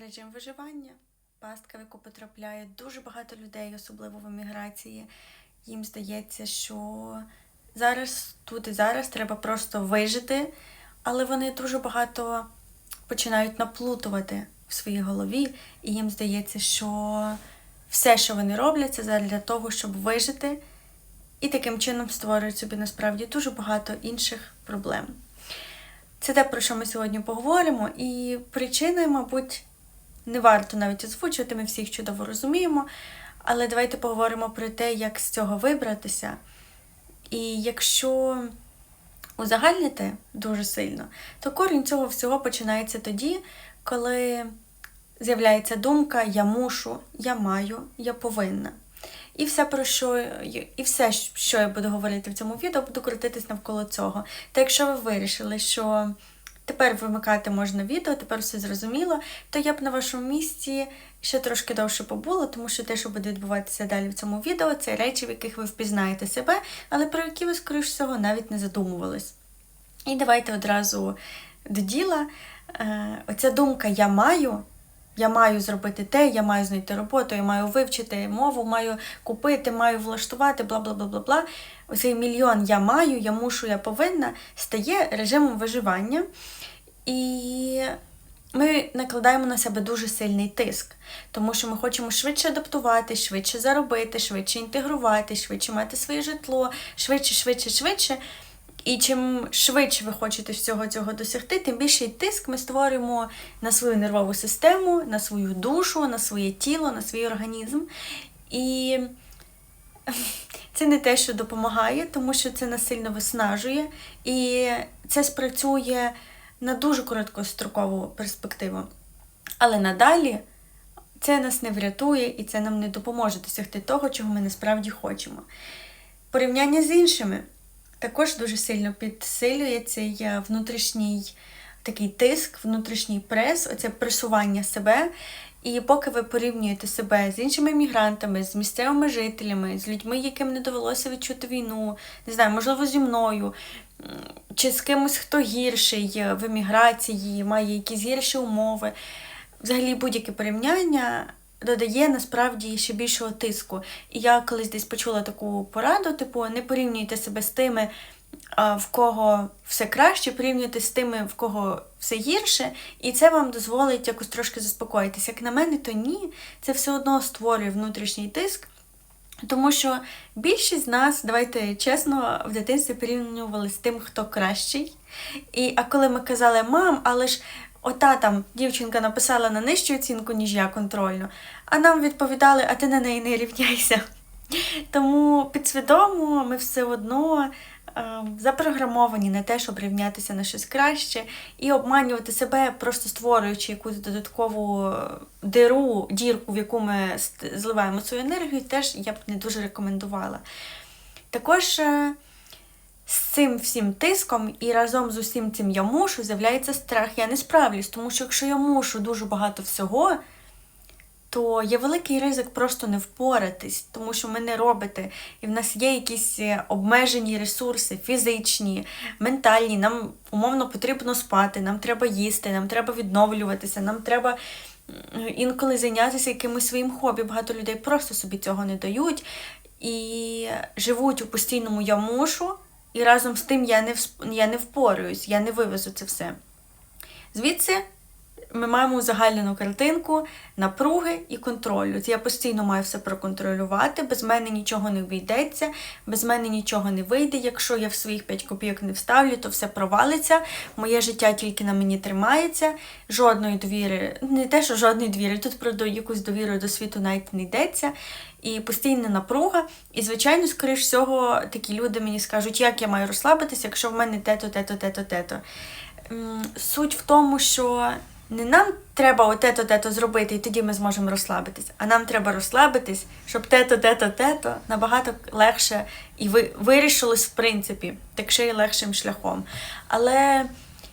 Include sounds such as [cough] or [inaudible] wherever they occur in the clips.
Режим виживання, пастка, в яку потрапляє дуже багато людей, особливо в еміграції. Їм здається, що зараз, тут і зараз треба просто вижити, але вони дуже багато починають наплутувати в своїй голові, і їм здається, що все, що вони роблять, це для того, щоб вижити, і таким чином створюють собі насправді дуже багато інших проблем. Це те, про що ми сьогодні поговоримо, і причини, мабуть, не варто навіть озвучувати, ми всі їх чудово розуміємо. Але давайте поговоримо про те, як з цього вибратися. І якщо узагальнити дуже сильно, то корінь цього всього починається тоді, коли з'являється думка Я мушу, я маю, я повинна. І все, про що і все, що я буду говорити в цьому відео, буду крутитись навколо цього. Та якщо ви вирішили, що тепер вимикати можна відео, тепер все зрозуміло, то я б на вашому місці ще трошки довше побула, тому що те, що буде відбуватися далі в цьому відео, це речі, в яких ви впізнаєте себе, але про які ви, скоріш всього, навіть не задумувались. І давайте одразу до діла. Е, Оця думка Я маю. Я маю зробити те, я маю знайти роботу, я маю вивчити мову, маю купити, маю влаштувати, бла бла бла бла бла. Оцей мільйон я маю, я мушу, я повинна стає режимом виживання. І ми накладаємо на себе дуже сильний тиск, тому що ми хочемо швидше адаптувати, швидше заробити, швидше інтегрувати, швидше мати своє житло, швидше, швидше, швидше. І чим швидше ви хочете всього цього досягти, тим більший тиск ми створюємо на свою нервову систему, на свою душу, на своє тіло, на свій організм. І [laughs] це не те, що допомагає, тому що це нас сильно виснажує, і це спрацює на дуже короткострокову перспективу. Але надалі це нас не врятує і це нам не допоможе досягти того, чого ми насправді хочемо. Порівняння з іншими також дуже сильно підсилює цей внутрішній такий тиск, внутрішній прес, оце пресування себе. І поки ви порівнюєте себе з іншими мігрантами, з місцевими жителями, з людьми, яким не довелося відчути війну, не знаю, можливо, зі мною, чи з кимось, хто гірший в еміграції, має якісь гірші умови, взагалі будь-яке порівняння. Додає насправді ще більшого тиску. І я колись десь почула таку пораду: типу, не порівнюйте себе з тими, в кого все краще, порівнюйте з тими, в кого все гірше, і це вам дозволить якось трошки заспокоїтися. Як на мене, то ні, це все одно створює внутрішній тиск. Тому що більшість з нас, давайте чесно, в дитинстві порівнювали з тим, хто кращий. І, А коли ми казали, мам, але ж ота там дівчинка написала на нижчу оцінку, ніж я контрольну, а нам відповідали, а ти на неї не рівняйся. Тому підсвідомо ми все одно е, запрограмовані на те, щоб рівнятися на щось краще, і обманювати себе, просто створюючи якусь додаткову диру, дірку, в яку ми зливаємо свою енергію, теж я б не дуже рекомендувала. Також. Е, з цим всім тиском і разом з усім цим я мушу, з'являється страх, я не справлюсь, тому що якщо я мушу дуже багато всього, то є великий ризик просто не впоратись, тому що ми не робите, і в нас є якісь е, обмежені ресурси, фізичні, ментальні. Нам умовно потрібно спати, нам треба їсти, нам треба відновлюватися, нам треба. Інколи зайнятися якимось своїм хобі. Багато людей просто собі цього не дають і живуть у постійному я мушу, і разом з тим я не я не впораюсь, я не вивезу це все. Звідси ми маємо узагальнену картинку напруги і контролю. Я постійно маю все проконтролювати, без мене нічого не обійдеться, без мене нічого не вийде. Якщо я в своїх 5 копійок не вставлю, то все провалиться. Моє життя тільки на мені тримається, жодної довіри, не те, що жодної довіри, тут про якусь довіру до світу навіть не йдеться. І постійна напруга. І, звичайно, скоріш всього, такі люди мені скажуть, як я маю розслабитися, якщо в мене те-то, те-то, те-то, те-то. Суть в тому, що не нам треба оте-то, те-то зробити, і тоді ми зможемо розслабитись, а нам треба розслабитись, щоб те-то, те-то, те-то набагато легше і вирішилось, в принципі, так ще й легшим шляхом. Але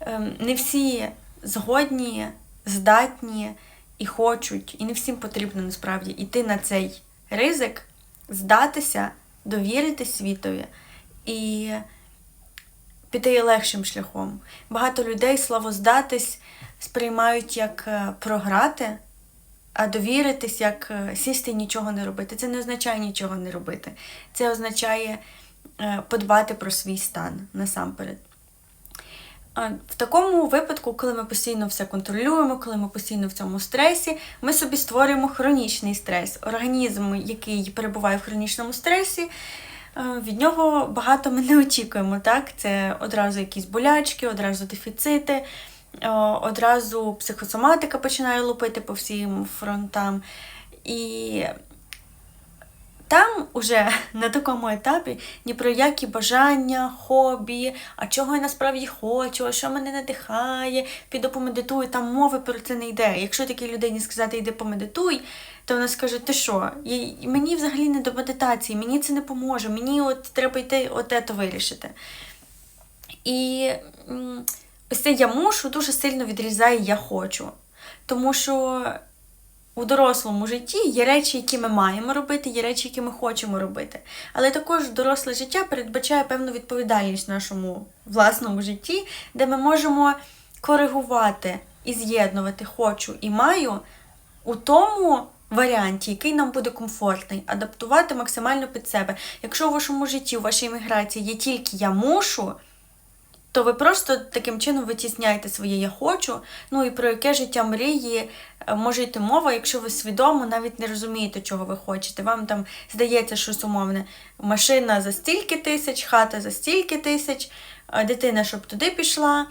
ем, не всі згодні, здатні і хочуть, і не всім потрібно насправді йти на цей ризик, здатися, довірити світові і піти легшим шляхом. Багато людей слово здатись сприймають як е, програти, а довіритись, як е, сісти і нічого не робити. Це не означає нічого не робити. Це означає е, подбати про свій стан насамперед. В такому випадку, коли ми постійно все контролюємо, коли ми постійно в цьому стресі, ми собі створюємо хронічний стрес. Організм, який перебуває в хронічному стресі, від нього багато ми не очікуємо. Так? Це одразу якісь болячки, одразу дефіцити, одразу психосоматика починає лупити по всім фронтам. І там уже [laughs] на такому етапі ні про які бажання, хобі, а чого я насправді хочу, а що мене надихає, піду помедитую, там мови про це не йде. Якщо такій людині сказати йди помедитуй, то вона скаже, ти що? Мені взагалі не до медитації, мені це не поможе, мені от треба йти от це вирішити. І ось це я мушу дуже сильно відрізає я хочу. Тому що у дорослому житті є речі, які ми маємо робити, є речі, які ми хочемо робити. Але також доросле життя передбачає певну відповідальність в нашому власному житті, де ми можемо коригувати і з'єднувати хочу і маю у тому варіанті, який нам буде комфортний, адаптувати максимально під себе. Якщо у вашому житті, у вашій міграції є тільки я мушу то ви просто таким чином витісняєте своє я хочу. Ну і про яке життя мрії е, може йти мова, якщо ви свідомо навіть не розумієте, чого ви хочете. Вам там здається щось умовне. Машина за стільки тисяч, хата за стільки тисяч, е, дитина, щоб туди пішла.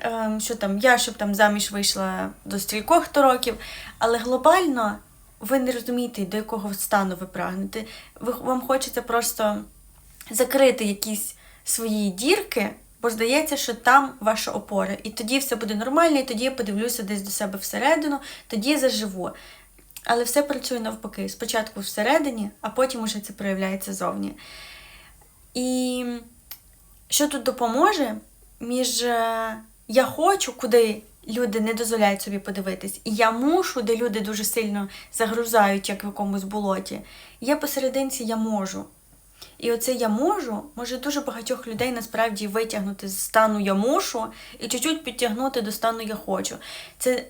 е, Що там, я щоб там заміж вийшла до стількох то років, але глобально ви не розумієте, до якого стану ви прагнете. Ви, вам хочеться просто закрити якісь свої дірки, бо здається, що там ваша опора. І тоді все буде нормально, і тоді я подивлюся десь до себе всередину, тоді я заживу. Але все працює навпаки. Спочатку всередині, а потім уже це проявляється зовні. І що тут допоможе між е, я хочу, куди люди не дозволяють собі подивитись, і я мушу, де люди дуже сильно загрузають, як в якомусь болоті. Є посерединці я можу. І оце я можу може дуже багатьох людей насправді витягнути з стану я мушу і чуть-чуть підтягнути до стану я хочу. Це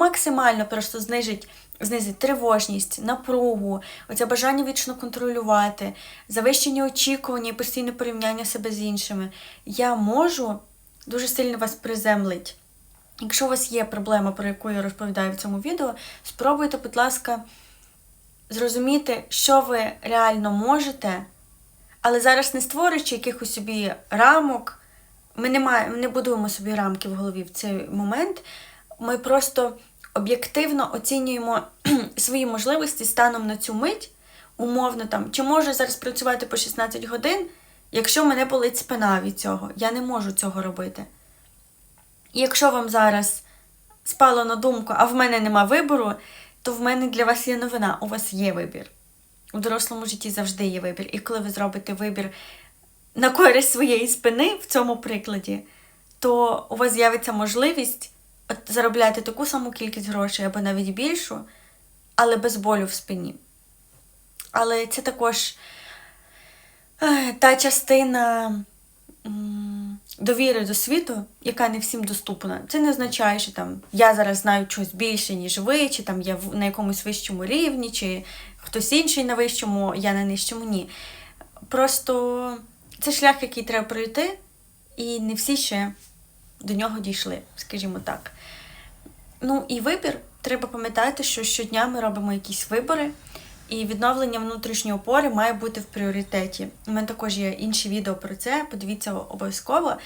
максимально просто знижить, знизить тривожність, напругу, оце бажання вічно контролювати, завищення очікування і постійне порівняння себе з іншими. Я можу дуже сильно вас приземлить. Якщо у вас є проблема, про яку я розповідаю в цьому відео, спробуйте, будь ласка, зрозуміти, що ви реально можете. Але зараз не створюючи якихось собі рамок, ми не, маємо, не будуємо собі рамки в голові в цей момент. Ми просто об'єктивно оцінюємо [clears throat] свої можливості станом на цю мить, умовно там, чи можу зараз працювати по 16 годин, якщо мене болить спина від цього. Я не можу цього робити. І якщо вам зараз спало на думку, а в мене нема вибору, то в мене для вас є новина, у вас є вибір. У дорослому житті завжди є вибір. І коли ви зробите вибір на користь своєї спини в цьому прикладі, то у вас з'явиться можливість заробляти таку саму кількість грошей або навіть більшу, але без болю в спині. Але це також е, та частина довіри до світу, яка не всім доступна. Це не означає, що там я зараз знаю щось більше, ніж ви, чи там я на якомусь вищому рівні, чи хтось інший на вищому, я на нижчому. Ні. Просто це шлях, який треба пройти, і не всі ще до нього дійшли, скажімо так. Ну і вибір. Треба пам'ятати, що щодня ми робимо якісь вибори, і відновлення внутрішньої опори має бути в пріоритеті. У мене також є інші відео про це, подивіться обов'язково.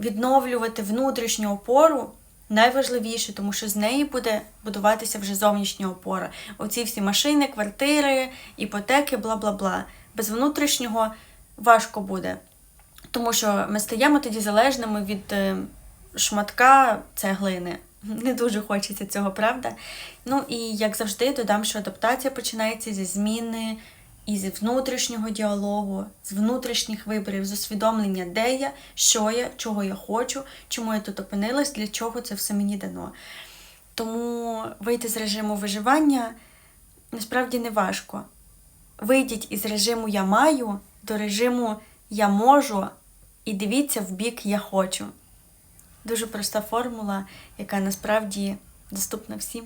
Відновлювати внутрішню опору найважливіше, тому що з неї буде будуватися вже зовнішня опора. Оці всі машини, квартири, іпотеки, бла бла бла. Без внутрішнього важко буде. Тому що ми стаємо тоді залежними від е, шматка цеглини. Не дуже хочеться цього, правда? Ну і як завжди, додам, що адаптація починається зі зміни і з внутрішнього діалогу, з внутрішніх виборів, з усвідомлення, де я, що я, чого я хочу, чому я тут опинилась, для чого це все мені дано. Тому вийти з режиму виживання насправді не важко. Вийдіть із режиму я маю до режиму я можу і дивіться в бік я хочу. Дуже проста формула, яка насправді доступна всім.